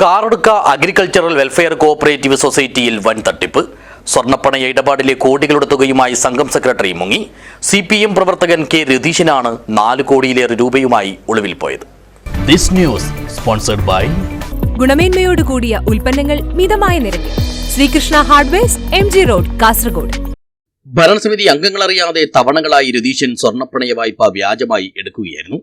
Karadka agricultural welfare cooperative സൊസൈറ്റിയിൽ വൻ തട്ടിപ്പ് സ്വർണപ്പണയ ഇടപാടിലെ കോടികളുടെ തുകയുമായി സംഘം സെക്രട്ടറി മുങ്ങി. സി പി എം പ്രവർത്തകൻ കെ രതീശനാണ് നാല് കോടിയിലേറെ രൂപയുമായി ഒളിവിൽ പോയത്. ദിസ് ന്യൂസ് സ്പോൺസർഡ് ബൈ ഗുണമേന്മയോട് കൂടിയ ഉൽപ്പന്നങ്ങൾ മിതമായ നിരക്കിൽ. Sreekrishna hardwares M G road Kasaragod. ഭരണസമിതി അംഗങ്ങളറിയാതെ തവണകളായി രതീശൻ സ്വർണപ്പണയ വായ്പ വ്യാജമായി എടുക്കുകയായിരുന്നു.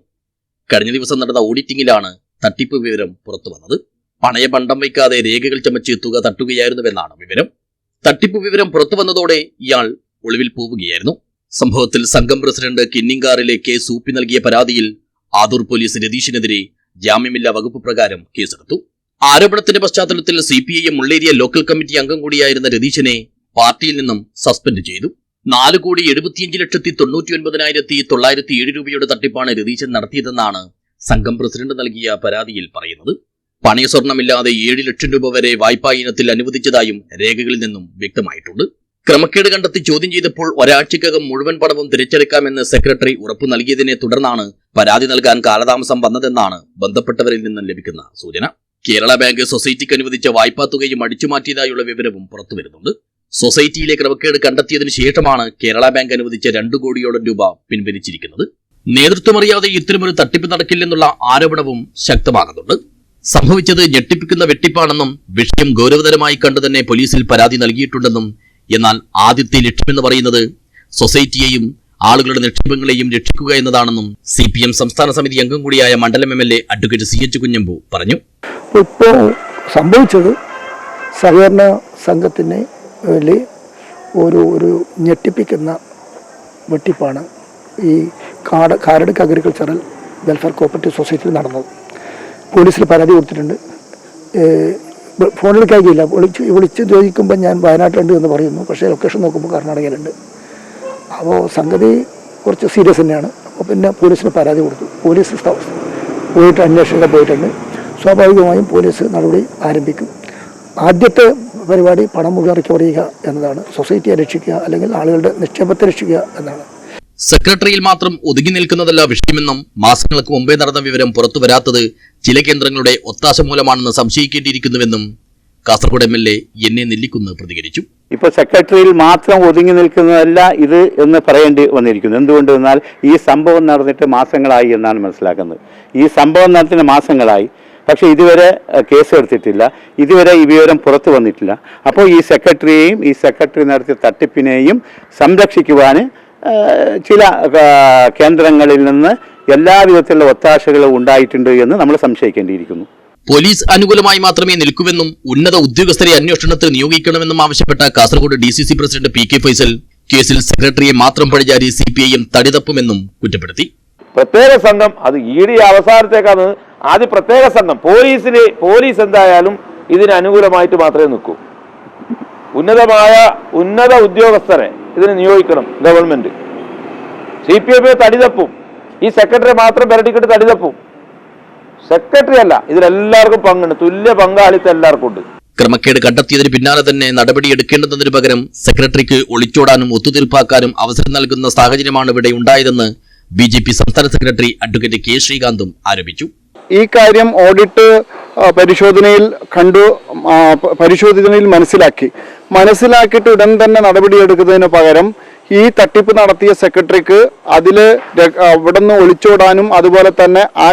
കഴിഞ്ഞ ദിവസം നടന്ന ഓഡിറ്റിംഗിലാണ് തട്ടിപ്പ് വിവരം പുറത്തു വന്നത് പണയ പണ്ടം വയ്ക്കാതെ രേഖകൾ ചമച്ച് തുക തട്ടുകയായിരുന്നുവെന്നാണ് വിവരം. തട്ടിപ്പ് വിവരം പുറത്തു വന്നതോടെ ഇയാൾ ഒളിവിൽ പോവുകയായിരുന്നു. സംഭവത്തിൽ സംഘം പ്രസിഡന്റ് കിന്നിങ്കാറിലെ കെ സൂപ്പി നൽകിയ പരാതിയിൽ ആദൂർ പോലീസ് രതീഷിനെതിരെ ജാമ്യമില്ലാ വകുപ്പ് പ്രകാരം കേസെടുത്തു. ആരോപണത്തിന്റെ പശ്ചാത്തലത്തിൽ C P I M Mulleria local committee അംഗം കൂടിയായിരുന്ന രതീഷിനെ പാർട്ടിയിൽ നിന്നും സസ്പെൻഡ് ചെയ്തു. നാല് കോടി എഴുപത്തിയഞ്ച് ലക്ഷത്തി തൊണ്ണൂറ്റി ഒൻപതിനായിരത്തി തൊള്ളായിരത്തി ഏഴ് രൂപയുടെ തട്ടിപ്പാണ് രതീശൻ നടത്തിയതെന്നാണ് സംഘം പ്രസിഡന്റ് നൽകിയ പരാതിയിൽ പറയുന്നത്. പണയ സ്വർണമില്ലാതെ ഏഴ് ലക്ഷം രൂപ വരെ വായ്പാ ഇനത്തിൽ അനുവദിച്ചതായും രേഖകളിൽ നിന്നും വ്യക്തമായിട്ടുണ്ട്. ക്രമക്കേട് കണ്ടെത്തി ചോദ്യം ചെയ്തപ്പോൾ ഒരാഴ്ചക്കകം മുഴുവൻ പണവും തിരിച്ചെടുക്കാമെന്ന് സെക്രട്ടറി ഉറപ്പു നൽകിയതിനെ തുടർന്നാണ് പരാതി നൽകാൻ കാലതാമസം വന്നതെന്നാണ് ബന്ധപ്പെട്ടവരിൽ നിന്നും ലഭിക്കുന്ന സൂചന. കേരള ബാങ്ക് സൊസൈറ്റിക്ക് അനുവദിച്ച വായ്പാ തുകയും അടിച്ചുമാറ്റിയതായുള്ള വിവരവും പുറത്തുവരുന്നുണ്ട് സൊസൈറ്റിയിലെ ക്രമക്കേട് കണ്ടെത്തിയതിനു ശേഷമാണ് കേരള ബാങ്ക് അനുവദിച്ച രണ്ടു കോടിയോളം രൂപ പിൻവലിച്ചിരിക്കുന്നത്. നേതൃത്വമറിയാതെ ഇത്തരമൊരു തട്ടിപ്പ് നടക്കില്ലെന്നുള്ള ആരോപണവും ശക്തമാകുന്നുണ്ട്. സംഭവിച്ചത് ഞെട്ടിപ്പിക്കുന്ന വെട്ടിപ്പാണെന്നും വിഷയം ഗൗരവതരമായി കണ്ടു തന്നെ പോലീസിൽ പരാതി നൽകിയിട്ടുണ്ടെന്നും എന്നാൽ ആദ്യത്തെ ലക്ഷ്യമെന്ന് പറയുന്നത് സൊസൈറ്റിയെയും ആളുകളുടെ നിക്ഷേപങ്ങളെയും രക്ഷിക്കുക എന്നതാണെന്നും സി പി എം സംസ്ഥാന സമിതി അംഗം കൂടിയായ മണ്ഡലം M L A advocate C H Kunhambu പറഞ്ഞു. ഇപ്പോൾ സംഭവിച്ചത് സഹകരണ സംഘത്തിന് ഒരു ഒരു ഞെട്ടിപ്പിക്കുന്ന വെട്ടിപ്പാണ് ഈ കാട് കാരടുക്ക് അഗ്രികൾച്ചറൽ വെൽഫെയർ കോപ്പറേറ്റീവ് സൊസൈറ്റിയിൽ നടന്നത്. പോലീസിൽ പരാതി കൊടുത്തിട്ടുണ്ട്. ഫോണിൽ കഴിയില്ല വിളിച്ച് വിളിച്ച് ചോദിക്കുമ്പോൾ ഞാൻ വയനാട്ടിലുണ്ട് എന്ന് പറയുന്നു. പക്ഷേ ലൊക്കേഷൻ നോക്കുമ്പോൾ കർണാടകയിലുണ്ട്. അപ്പോൾ സംഗതി കുറച്ച് സീരിയസ് തന്നെയാണ്. അപ്പോൾ പിന്നെ പോലീസിന് പരാതി കൊടുത്തു. പോലീസ് പോയിട്ട് അന്വേഷണത്തിൽ പോയിട്ടുണ്ട്. സ്വാഭാവികമായും പോലീസ് നടപടി ആരംഭിക്കും. ആദ്യത്തെ പരിപാടി പണം മുഴുവൻ റിക്കവർ ചെയ്യുക എന്നതാണ്. സൊസൈറ്റിയെ രക്ഷിക്കുക അല്ലെങ്കിൽ ആളുകളുടെ നിക്ഷേപത്തെ രക്ഷിക്കുക എന്നാണ് സെക്രട്ടറിയിൽ മാത്രം ഒതുങ്ങി നിൽക്കുന്നതല്ല വിഷയമെന്നും മാസങ്ങൾക്ക് മുമ്പേ നടന്ന വിവരം പുറത്തു വരാത്തത് ചില കേന്ദ്രങ്ങളുടെ ഒത്താശ മൂലമാണെന്ന് സംശയിക്കേണ്ടിയിരിക്കുന്നുവെന്നും Kasaragod M L A Nellikkunnu പ്രതികരിച്ചു. ഇപ്പോൾ സെക്രട്ടറിയിൽ മാത്രം ഒതുങ്ങി നിൽക്കുന്നതല്ല ഇത് എന്ന് പറയേണ്ടി വന്നിരിക്കുന്നു. എന്തുകൊണ്ട്? എന്നാൽ ഈ സംഭവം നടന്നിട്ട് മാസങ്ങളായി എന്നാണ് മനസ്സിലാക്കുന്നത്. ഈ സംഭവം നടത്തിന് മാസങ്ങളായി. പക്ഷേ ഇതുവരെ കേസ് എടുത്തിട്ടില്ല. ഇതുവരെ ഈ വിവരം പുറത്തു വന്നിട്ടില്ല. അപ്പോൾ ഈ സെക്രട്ടറിയെയും ഈ സെക്രട്ടറി നടത്തിയ തട്ടിപ്പിനെയും സംരക്ഷിക്കുവാൻ ചില കേന്ദ്രങ്ങളിൽ നിന്ന് എല്ലാവിധത്തിലുള്ള ഒത്താശകളും ഉണ്ടായിട്ടുണ്ട് എന്ന് നമ്മൾ സംശയിക്കേണ്ടിയിരിക്കുന്നു. പോലീസ് അനുകൂലമായി മാത്രമേ നിൽക്കുവെന്നും ഉന്നത ഉദ്യോഗസ്ഥരെ അന്വേഷണത്തിൽ നിയോഗിക്കണമെന്നും ആവശ്യപ്പെട്ട Kasaragod D C C president P K Faisal കേസിൽ സെക്രട്ടറിയെ മാത്രം പഴിചാരി സി പി ഐ എം തടിതപ്പുമെന്നും കുറ്റപ്പെടുത്തി. പ്രത്യേക സംഘം അത് ഇ ഡി അവസാനത്തേക്കാണ്. ആദ്യം പ്രത്യേക സംഘം പോലീസിന് പോലീസ് എന്തായാലും ഇതിന് അനുകൂലമായിട്ട് മാത്രമേ നിൽക്കൂ. ഉന്നതമായ ഉന്നത ഉദ്യോഗസ്ഥരെ ഇതിന് നിയോഗിക്കണം ഗവൺമെന്റ്. സി പി എമ്മിന് തടിതപ്പും. ഈ സെക്രട്ടറി മാത്രം പെരടിക്കിട്ട് തടിതപ്പും. സെക്രട്ടറി അല്ല ഇതിലെല്ലാവർക്കും പങ്കുണ്ട്. തുല്യ പങ്കാളിത്തം എല്ലാവർക്കും ഉണ്ട്. ക്രമക്കേട് കണ്ടെത്തിയതിന് പിന്നാലെ തന്നെ നടപടിയെടുക്കേണ്ടതിനു പകരം സെക്രട്ടറിക്ക് ഒളിച്ചോടാനും ഒത്തുതീർപ്പാക്കാനും അവസരം നൽകുന്ന സാഹചര്യമാണ് ഇവിടെ ഉണ്ടായതെന്ന് ബി ജെ പി സംസ്ഥാന സെക്രട്ടറി അഡ്വക്കേറ്റ് കെ ശ്രീകാന്തും ആരോപിച്ചു. ഈ കാര്യം ഓഡിറ്റ് പരിശോധനയിൽ കണ്ടു പരിശോധനയിൽ മനസ്സിലാക്കി. മനസ്സിലാക്കിയിട്ട് ഉടൻ തന്നെ നടപടിയെടുക്കുന്നതിന് പകരം ഈ തട്ടിപ്പ് നടത്തിയ സെക്രട്ടറിക്ക് അതിൽ അവിടെ നിന്ന് ഒളിച്ചോടാനും അതുപോലെ തന്നെ ആ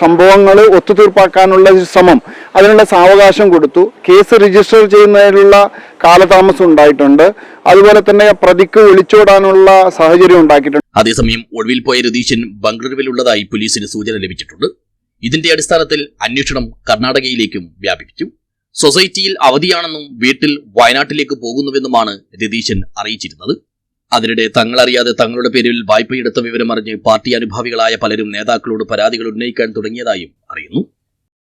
സംഭവങ്ങൾ ഒത്തുതീർപ്പാക്കാനുള്ള ശ്രമം അതിനുള്ള സാവകാശം കൊടുത്തു. കേസ് രജിസ്റ്റർ ചെയ്യുന്നതിനുള്ള കാലതാമസം ഉണ്ടായിട്ടുണ്ട്. അതുപോലെ തന്നെ പ്രതിക്ക് ഒളിച്ചോടാനുള്ള സാഹചര്യം ഉണ്ടാക്കിയിട്ടുണ്ട്. അതേസമയം ഒളിവിൽ പോയ രതീശൻ ബംഗളൂരുവിലുള്ളതായി പോലീസിന് സൂചന ലഭിച്ചിട്ടുണ്ട്. ഇതിന്റെ അടിസ്ഥാനത്തിൽ അന്വേഷണം കർണാടകയിലേക്കും വ്യാപിപ്പിച്ചു. സൊസൈറ്റിയിൽ അവധിയാണെന്നും വീട്ടിൽ വയനാട്ടിലേക്ക് പോകുന്നുവെന്നുമാണ് രതീശൻ അറിയിച്ചിരുന്നത്. അതിനിടെ തങ്ങളറിയാതെ തങ്ങളുടെ പേരിൽ വായ്പയെടുത്ത വിവരമറിഞ്ഞ് പാർട്ടി അനുഭാവികളായ പലരും നേതാക്കളോട് പരാതികൾ ഉന്നയിക്കാൻ തുടങ്ങിയതായും അറിയുന്നു.